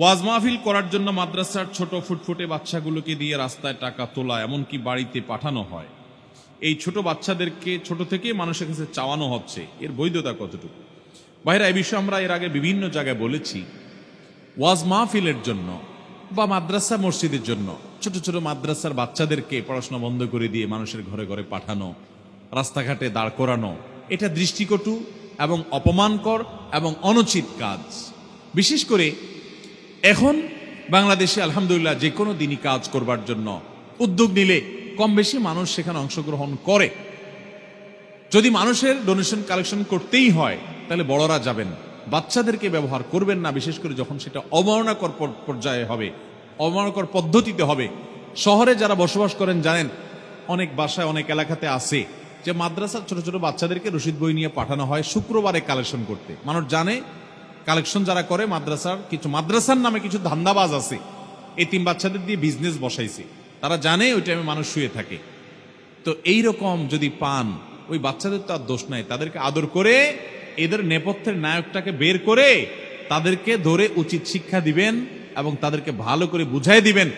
ওয়াজ মাহফিল করার জন্য মাদ্রাসার ছোট ফুটফুটে বাচ্চাগুলোকে দিয়ে রাস্তায় টাকা তোলা, এমনকি বাড়িতে পাঠানো হয়। এই ছোট বাচ্চাদেরকে ছোট থেকে মানুষের কাছে চাওয়ানো হচ্ছে। এর বৈধতা কতটুকু? বাইরে এই বিষয়ে আমরা এর আগে বিভিন্ন জায়গায় বলেছি। ওয়াজ মাহফিলের জন্য বা মাদ্রাসা মসজিদের জন্য ছোট ছোট মাদ্রাসার বাচ্চাদেরকে পড়াশোনা বন্ধ করে দিয়ে মানুষের ঘরে ঘরে পাঠানো, রাস্তাঘাটে দাঁড় করানো, এটা দৃষ্টিকটু এবং অপমানকর এবং অনুচিত কাজ। বিশেষ করে এখন বাংলাদেশে আলহামদুলিল্লাহ যে কোনো দিনই কাজ করবার জন্য উদ্যোগ নিলে কম বেশি মানুষ সেখানে অংশগ্রহণ করে। যদি মানুষের ডোনেশন কালেকশন করতেই হয়, তাহলে বড়রা যাবেন। বাচ্চাদেরকে ব্যবহার করবেন না, বিশেষ করে যখন সেটা অবমাননাকর পর- পর্যায়ে হবে, অবমাননাকর পদ্ধতিতে হবে। শহরে যারা বসবাস করেন, জানেন, অনেক বাসায়, অনেক এলাকাতে আছে যে মাদ্রাসার ছোট ছোট বাচ্চাদেরকে রসিদ বই নিয়ে পাঠানো হয় শুক্রবারে কালেকশন করতে। মানুষ জানে কালেকশন যারা করে, মাদ্রাসার কিছু, মাদ্রাসার নামে কিছু ধান্দাবাজ আছে। এই তিন বাচ্চাদের দিয়ে বিজনেস বসাইছে। তারা জানে ওই টাইমে মানুষ শুয়ে থাকে। তো এই রকম যদি পান, ওই বাচ্চাদের তো আর দোষ নাই। তাদেরকে আদর করে, এদের নেপথ্যের নায়কটাকে বের করে, তাদেরকে ধরে উচিত শিক্ষা দিবেন এবং তাদেরকে ভালো করে বুঝাই দিবেন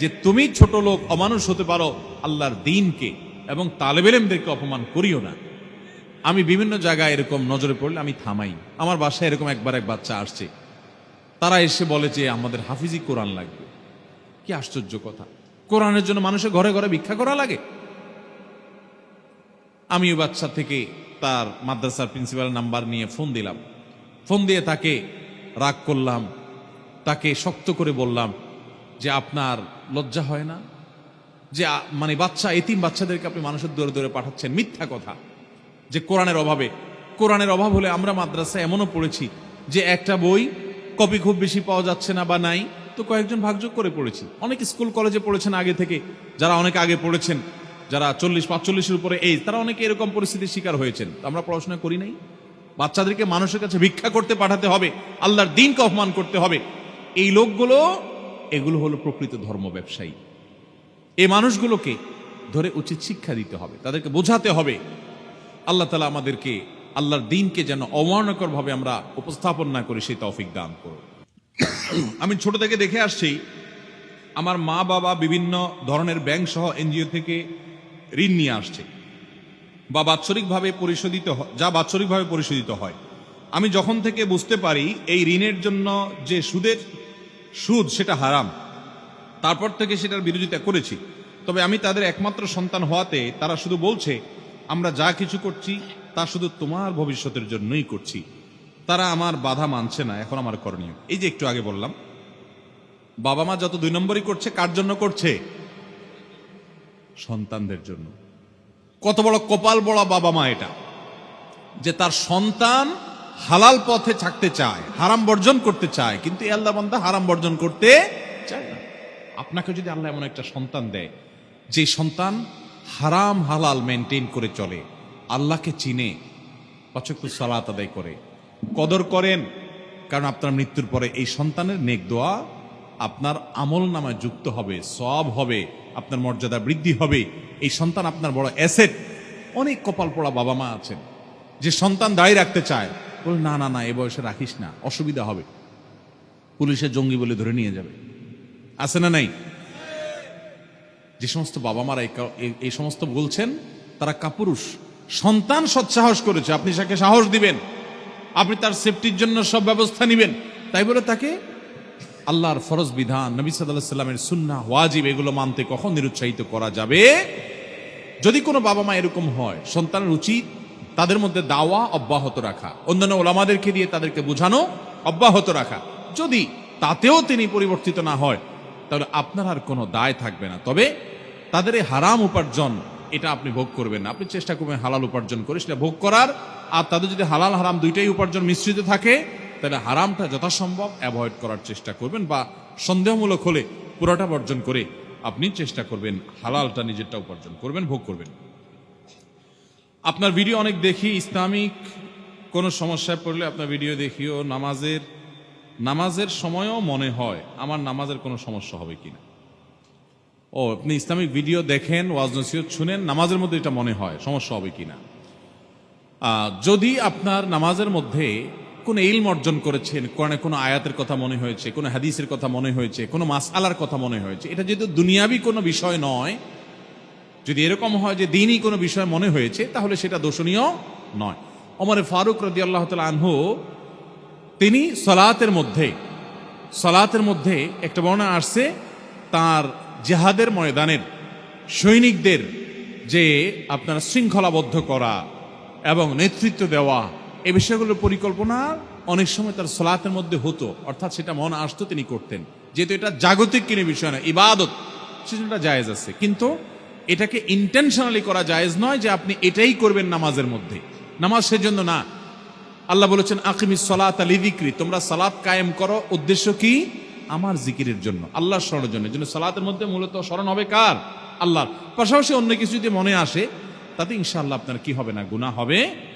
যে তুমি ছোট লোক, অমানুষ হতে পারো, আল্লাহর দিনকে এবং তালেবেলেমদেরকে অপমান করিও না। আমি বিভিন্ন জায়গায় এরকম নজরে পড়লে আমি থামাই। আমার বাসায় এরকম একবার এক বাচ্চা আসছে। তারা এসে বলে যে, আমাদের হাফিজি কোরআন লাগবে। কি আশ্চর্য কথা। কোরআনের জন্য মানুষের ঘরে ঘরে ভিক্ষা করা লাগে? আমি ওই বাচ্চা থেকে তার মাদ্রাসার প্রিন্সিপাল নাম্বার নিয়ে ফোন দিলাম। ফোন দিয়ে তাকে রাগ করলাম। তাকে শক্ত করে বললাম যে, আপনার লজ্জা হয় না? যে মানে বাচ্চা, এতিম বাচ্চাদেরকে আপনি মানুষের দৌড়ে দৌড়ে পাঠাচ্ছেন মিথ্যা কথা। যে কোরআনের অভাবে। কোরআনের অভাব হলে আমরা মাদ্রাসা এমনও পড়েছি যে একটা বই কপি খুব বেশি পাওয়া যাচ্ছে না বা নাই, তো কয়েকজন ভাগযোগ করে পড়েছি। অনেক স্কুল কলেজে পড়েছেন আগে থেকে, যারা অনেক আগে পড়েছেন, যারা চল্লিশ, পাঁচচল্লিশের উপরে এই তারা অনেকে এরকম পরিস্থিতির শিকার হয়েছেন। আমরা পড়াশোনা করি নাই। বাচ্চাদেরকে মানুষের কাছে ভিক্ষা করতে পাঠাতে হবে, আল্লাহর দিনকে অপমান করতে হবে। এই লোকগুলো, এগুলো হলো প্রকৃত ধর্ম ব্যবসায়ী। এই মানুষগুলোকে ধরে উচিত শিক্ষা দিতে হবে, তাদেরকে বোঝাতে হবে আল্লাহ তালা আমাদেরকে আল্লাহর দিনকে যেন অমানকর ভাবে আমরা উপস্থাপন না করি, সেই তৌফিক দান করো আমি ছোট থেকে দেখে আসছি, আমার মা, বাবা বিভিন্ন ধরনের ব্যাংক সহ এনজিও থেকে ঋণ নিয়ে আসছে। বা বাৎসরিকভাবে পরিশোধিত যা বাৎসরিকভাবে পরিশোধিত হয়। আমি যখন থেকে বুঝতে পারি এই ঋণের জন্য যে সুদের সুদ, সেটা হারাম। তারপর থেকে সেটার বিরোধিতা করেছি। তবে আমি তাদের একমাত্র সন্তান হওয়াতে তারা শুধু বলছে আমরা যা কিছু করছি, তা শুধু তোমার ভবিষ্যতের জন্যই করছি। তারা আমার বাধা মানছে না, এখন আমার করণীয়। এই যে একটু আগে বললাম, বাবা মা যত দুই নম্বরই করছে, কার জন্য করছে? সন্তানদের জন্য। কত বড় কপাল বড় বাবা মা এটা, যে তার সন্তান হালাল পথে থাকতে চায়, হারাম বর্জন করতে চায়, কিন্তু আল্লাহ বান্দা হারাম বর্জন করতে চায় না। আপনাকে যদি আল্লাহ এমন একটা সন্তান দেয়, যে সন্তান হারাম হালাল মেনটেন করে চলে। আল্লাহকে চিনে পাচক সালাত আদায় করে। কদর করেন, কারণ আপনার মৃত্যুর পরে এই সন্তানের নেক দোয়া আপনার আমল নামায় যুক্ত হবে সব হবে, আপনার মর্যাদা বৃদ্ধি হবে। এই সন্তান আপনার বড় অ্যাসেট অনেক কপাল পড়া বাবা মা আছেন। যে সন্তান দাঁড়িয়ে রাখতে চায়, বলে, না না না, এ বয়সে রাখিস না, অসুবিধা হবে। পুলিশের জঙ্গি বলে ধরে নিয়ে যাবে। আছে না নাই? যে সমস্ত বাবা মারা এই সমস্ত বলছেন, তারা কাপুরুষ। সন্তান সৎসাহস করেছে, আপনি তাকে সাহস দিবেন, আপনি তার সেফটির জন্য সব ব্যবস্থা নেবেন। তাই বলে তাকে আল্লাহর ফরজ বিধান, নবী সাল্লামের সুন্না ওয়াজিব, এগুলো মানতে কখন নিরুৎসাহিত করা যাবে? যদি কোনো বাবা মা এরকম হয়, সন্তানের উচিত তাদের মধ্যে দাওয়া অব্যাহত রাখা। অন্যান্য ওলামাদেরকে দিয়ে তাদেরকে বোঝানো অব্যাহত রাখা। যদি তাতেও তিনি পরিবর্তিত না হয়, তাহলে আপনার আর কোনো দায় থাকবে না। তবে তাদের এই হারাম উপার্জন, এটা আপনি ভোগ করবেন না। আপনি চেষ্টা করবেন হালাল উপার্জন করে, সেটা ভোগ করার। আর তাদের যদি হালাল হারাম দুইটাই উপার্জন মিশ্রিত থাকে, তাহলে হারামটা যথাসম্ভব অ্যাভয়েড করার চেষ্টা করবেন বা সন্দেহমূলক হলে পুরোটা বর্জন করে আপনি চেষ্টা করবেন হালালটা নিজেরটা উপার্জন করবেন, ভোগ করবেন। আপনার ভিডিও অনেক দেখি, ইসলামিক কোনো সমস্যায় পড়লে আপনার ভিডিও দেখিও। নামাজের নামাজের সময়ও মনে হয়, আমার নামাজের কোনো সমস্যা হবে কিনা। ও আপনি ইসলামিক ভিডিও দেখেন ওয়াজ নসিহত শুনেন নামাজের মধ্যে এটা মনে হয় সমস্যা হবে কিনা? আহ, যদি আপনার নামাজের মধ্যে কোনো ইলম অর্জন করেছেন কোরআনে কোনো আয়াতের কথা মনে হয়েছে কোনো হাদিসের কথা মনে হয়েছে কোনো মাসআলার কথা মনে হয়েছে এটা যেহেতু দুনিয়াবি কোনো বিষয় নয় যদি এরকম হয় যে দিনই কোনো বিষয় মনে হয়েছে তাহলে সেটা দোষণীয় নয়। অমরে ফারুক রদি আল্লাহ তালা আনহু তিনি সলাতের মধ্যে সলাতের মধ্যে একটা বর্ণনা আসছে তার জেহাদের ময়দানের সৈনিকদের যে আপনার শৃঙ্খলাবদ্ধ করা এবং নেতৃত্ব দেওয়া, এ বিষয়গুলোর পরিকল্পনা অনেক সময় তার সলাতের মধ্যে হতো। অর্থাৎ সেটা মন আসতো তিনি করতেন। যেহেতু এটা জাগতিক কিনে বিষয় না, ইবাদত এটা জায়েজ আছে। কিন্তু এটাকে ইন্টেনশনালি করা জায়েজ নয় যে আপনি এটাই করবেন নামাজের মধ্যে। নামাজ সেজন্য না। আল্লাহ বলেছেন আকিমি সলাত আলী দিক্রি তোমরা সালাত কায়েম করো। উদ্দেশ্য কি? আমার জিকিরের জন্য আল্লাহ স্মরণের জন্য। জন্য সালাতের মধ্যে মূলত স্মরণ হবে কার? আল্লাহর। পাশাপাশি অন্য কিছু যদি মনে আসে, তাতে ইনশাআল্লাহ আপনার কি হবে না? গুণা হবে